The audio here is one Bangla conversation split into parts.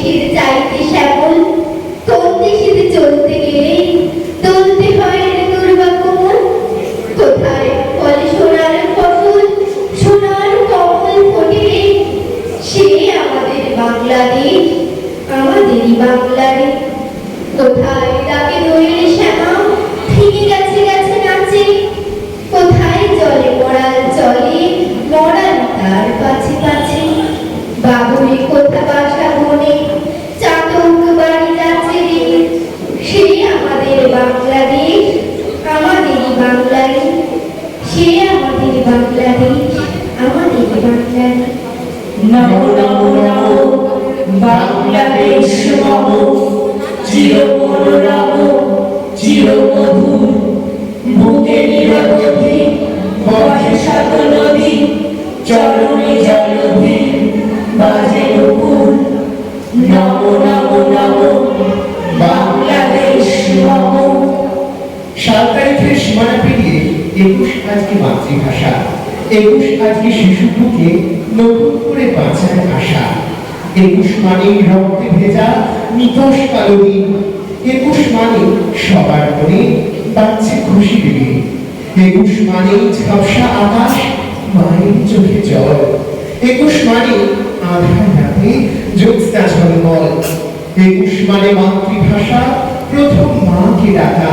দেশের চাইতে শ্যামল আমাদেরই সে আমাদের বাংলাদেশ আমাদেরই বাংলাদেশ নমো নমো নমো, বাংলাদেশ মম চির মনোরম চির মধুর বুকে নিরবধি, বহে শত নদী, চরণে জলধি, বাজে নুপুর নমো নমো নমো, বাংলাদেশ মম সাত তারিখের সীমানা পেরিয়ে একুশ আজকে মাতৃভাষা, একুশ আজকে শিশুকে নতুন করে বাঁচার আশা। একুশ মানে রক্তে ভেজা নিতস একুশ মানে সবার মনে খুশি একুশ মানে ঝাপসা আকাশ মায়ের চোখে জল, একুশ মানে আধার রাতে জ্যোৎস্না ঝলমল, একুশ মানে মাতৃভাষা প্রথম মাকে ডাকা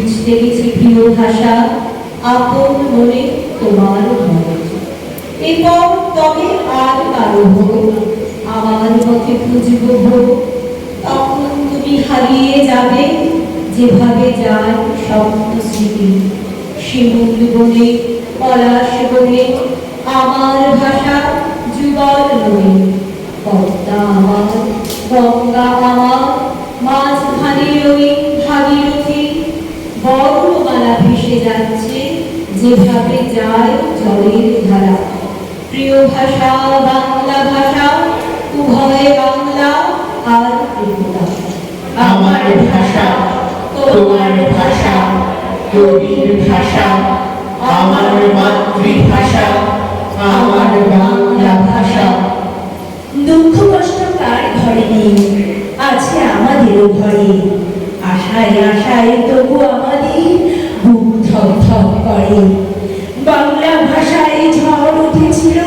খুঁজতে গেছি প্রিয় ভাষা, আপন মনে তোমার মনে এরপর তবে আর কারও হোক আমার পথে খুঁজব হোক তখন তুমি হারিয়ে যাবে, যেভাবে যায় স্বপ্ন স্মৃতি। শিমুল বনে, পলাশ বনে, আমার ভাষা যুগল নদী পদ্মা আমার, গঙ্গা আমার, মাঝখানে ওই ভাগীরথী বর্ণমালা ভেসে যাচ্ছে যেভাবে যায় জলের ধারা। প্রিয় ভাষা বাংলা ভাষা উভয় বাংলা আর প্রিয়তা আমার ভাষা তোমার ভাষা কবির ভাষা আমার মাতৃভাষা আমার বাংলা ভাষা। দুঃখ কষ্ট কার ঘরে নেই? আছে আমাদেরও ঘরে। আশায় আশায় তবু আমাদের ধক করে। বাংলা ভাষায় ঝড় উঠেছিল,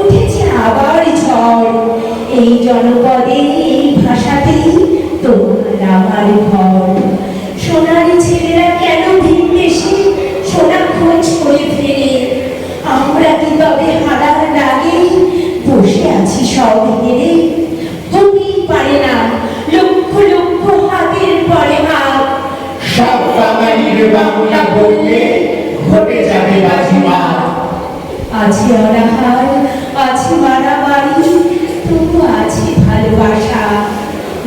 উঠেছে আবার ঝড়। এই জনপদে, এই ভাষাতেই তোমার আমার ঘর। সোনারি ছেলেরা কেন ভিন দেশে সোনা খোঁজ করে ফেরে আমরা কি তবে হারার লাগেই বসে আছি সব হেরে? হতেই পারে না, লক্ষ লক্ষ হাতের পরে হাত। সব বাঙালির বাংলা আছে অনাহার আছে মারামারি, তবু আছে ভালোবাসা।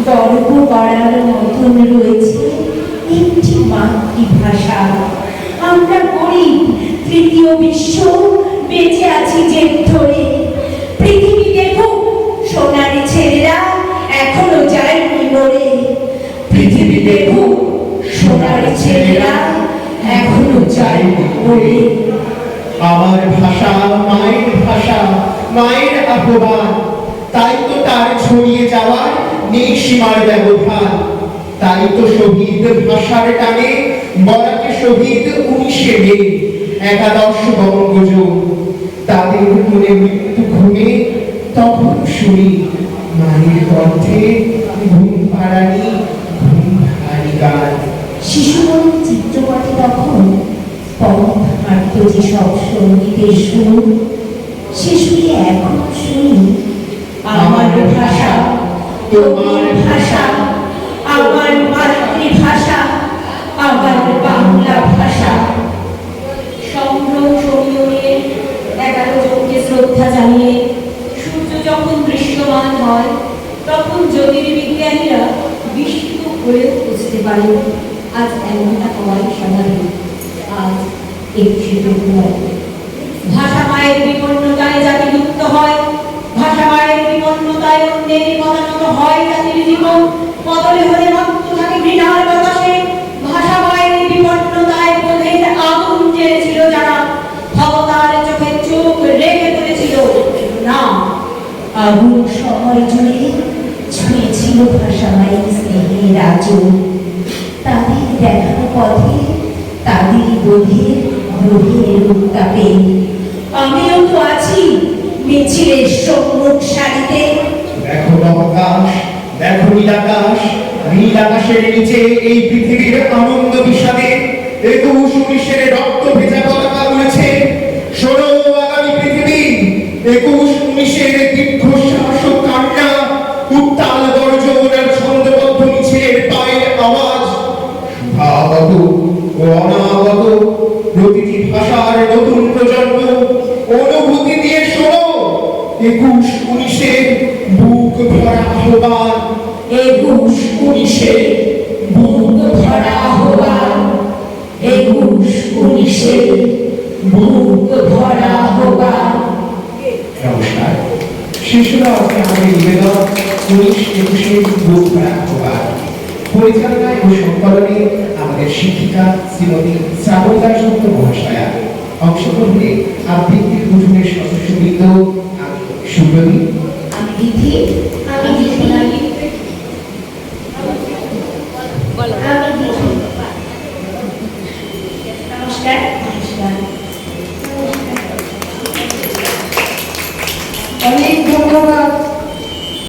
গর্ব করার মতন রয়েছে একটি মাতৃভাষা। আমরা গরিব, তৃতীয় বিশ্ব আমার ভাষা, মায়ের ভাষা, মায়ের আহ্বান। তাই তো তার ছড়িয়ে যাওয়ার নেই সীমার ব্যবধান। তাই তো শহীদ ভাষার টানে বরাকে শহীদ উনিশে মে, একাদশ বঙ্গযোগ। তাদের মনে মৃত্যু ঘুমে, তখন শুনি মায়ের কণ্ঠে ঘুম পাড়ানি ঘুম ভারী গান। শিশুমন চিত্রপটে তখন যে সব সঙ্গীতের সুর সে সুরে এখন শুনি, আমার ভাষা, তোমার ভাষা, আমার মাতৃভাষা, আমার বাংলা ভাষা। সম্ভ্রম সমীরণে এগারো জনকে শ্রদ্ধা জানিয়ে সূর্য যখন দৃশ্যমান হয়, তখন জ্যোতির্বিজ্ঞানীরা বিস্মিত হয়েও বুঝতে পারে আজ এমনটা হওয়াই স্বাভাবিক আজ ফেব্রুয়ারি ভাষা মায়ের বিপন্নতায় জাতি লুপ্ত হয়। ভাষা মায়ের বিপন্নতায় হয় জাতির জীবন। বদলে হলে রক্ত থাকে ঘৃণার বাতাসে। ভাষা মায়ের বিপন্নতায় বোধের আগুন জ্বেলেছিল যারা। ভবতার চোখে চোখ রেখে তুলেছিল না। আগুন সময় জুড়ে ছুঁয়েছিল ভাষা মায়ের স্নেহের আচর তাদের দেখানো পথে তাদের বোধের আমিও তো আছি সারিতে। দেখো নিচে এই পৃথিবীর আনন্দ বিষাদে একুশ উনিশের রক্ত ভেজা পতাকা ভাষার নতুন প্রজন্ম অনুভূতি দিয়ে শোনো। একুশ উনিশে বুক ভরা আহ্বান। একুশ উনিশে বুক ভরা আহ্বান। একুশ উনিশে বুক ভরা আহ্বান। নমস্কার। শিশুরা আমাদের নিবেদন, উনিশ বুক ভরা পরিচালনায় ও সংকলনে আমাদের শিক্ষিকা শ্রীমতী শ্রাবণদাস দত্ত মহাশয়া অংশগ্রহণে আবৃত্তির উঠোনের সদস্যবৃন্দ আমি বিধি আমি আমি